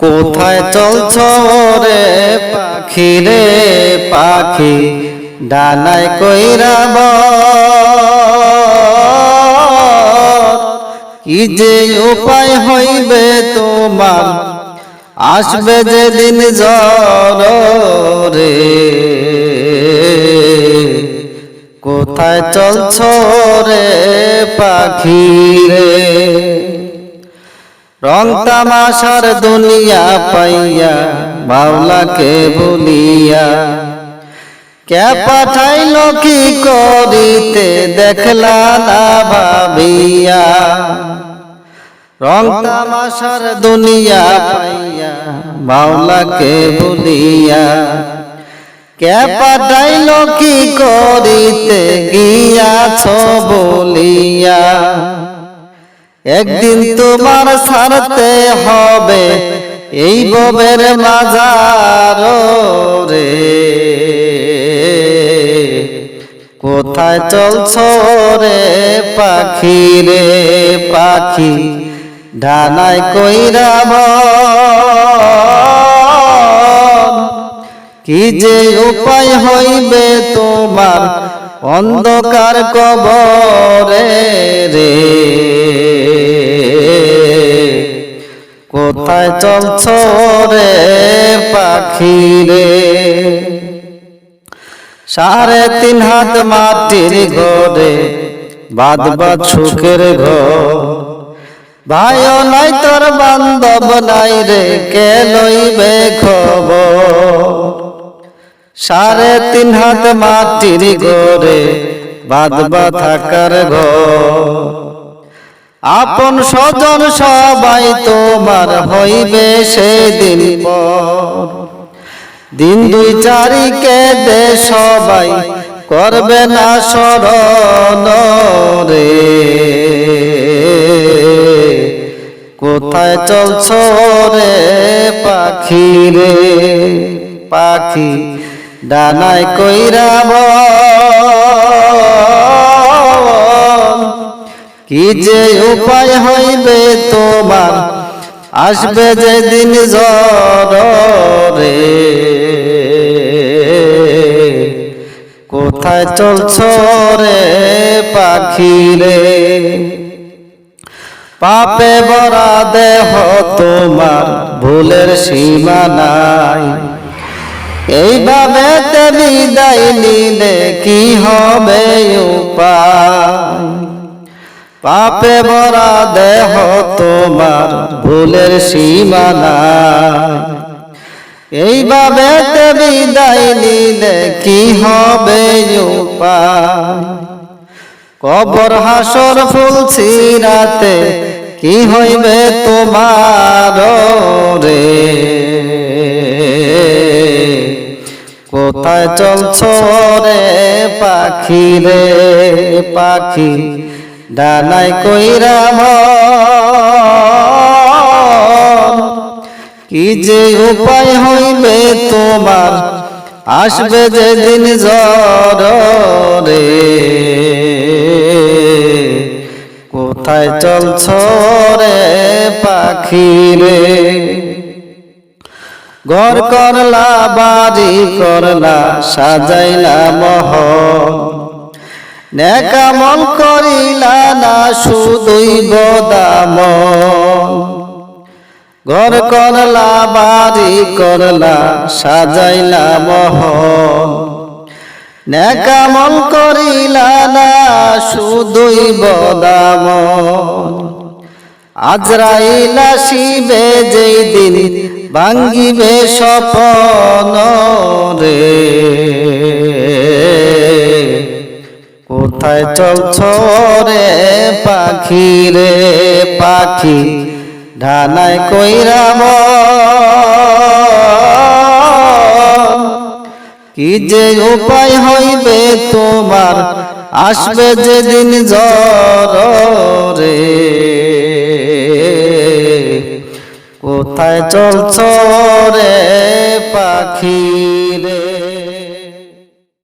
কোথায় চলছ রে পাখি রে পাখি ডানায় কইরাব কি যে উপায় হইবে তোমার, আসবে যেদিন জ্বর রে কোথায় চলছ রে পাখি রে রং তামাশার দুনিয়া পাইয়া, বাউলাকে বলিয়া কে পাঠাইল কি করিতে, দেখলা না ভাবিয়া। রং তামাশার দুনিয়া পাইয়া, বাউলাকে বলিয়া কে পাঠাইল কি করিতে, গিয়াছ বলিয়া। একদিন তোমার ছাড়তে হবে এই ববের মাজার রে। কোথায় চলছ রে পাখি রে পাখি? ডানায় কইরাব কি যে উপায় হইবে তোমার অন্ধকার কবরে রে। কোথায় চলছ রে পাখি রে? সাড়ে তিন হাত মাটির ঘরে বাদ বাদ সুখের ঘর। ভাইও নাই, তোর বান্ধব নাই রে, কে লইবে খবর? সাড়ে তিন হাত মাটির ঘরে বাদবা থাকার ঘর। আপন স্বজন সবাই তোমার হইবে সেদিন পর। দিন দুই চারিকে দে সবাই করবে না স্মরণ রে। কোথায় চলছ রে পাখি রে? পাখি ডানায় কইরাব কি যে উপায় হইবে তোমার? আসবে যে দিন রে কোথায় চলছ রে পাখি রে? পাপে বরা দেহ তোমার, ভুলের সীমা নাই। এইভাবে বিদায় নিলে কি হবে পাপে ভরা দেহ তোমার ভুলের সীমানা। এইভাবে বিদায় নিলে কি হবে কবর হাসর ফুল ছিরাতে কি হইবে তোমার রে? কোথায় চলছ রে পাখি রে পাখি? ডানায় কইরাম কি যে উপায় হইবে তোমার? আসবে যেদিন জ্বর রে। কোথায় চলছ রে পাখি রে? ঘর করলা বাড়ি করলা সাজাইলা মহল নেকামল করিলা না শুধুই বদাম। ঘর করলা বাড়ি করলা সাজাইলা মহল নেকামল করিলা না শুধুই বদাম। আজরাইলা শিবে যেই দিন, ভাঙ্গিবে স্বপন রে। কোথায় চলছ রে পাখি রে পাখি ঢানায় কইরাম কি যে উপায় হইবে তোমার, আসবে যেদিন জ্বর রে। কোথায় চলছ রে পাখি?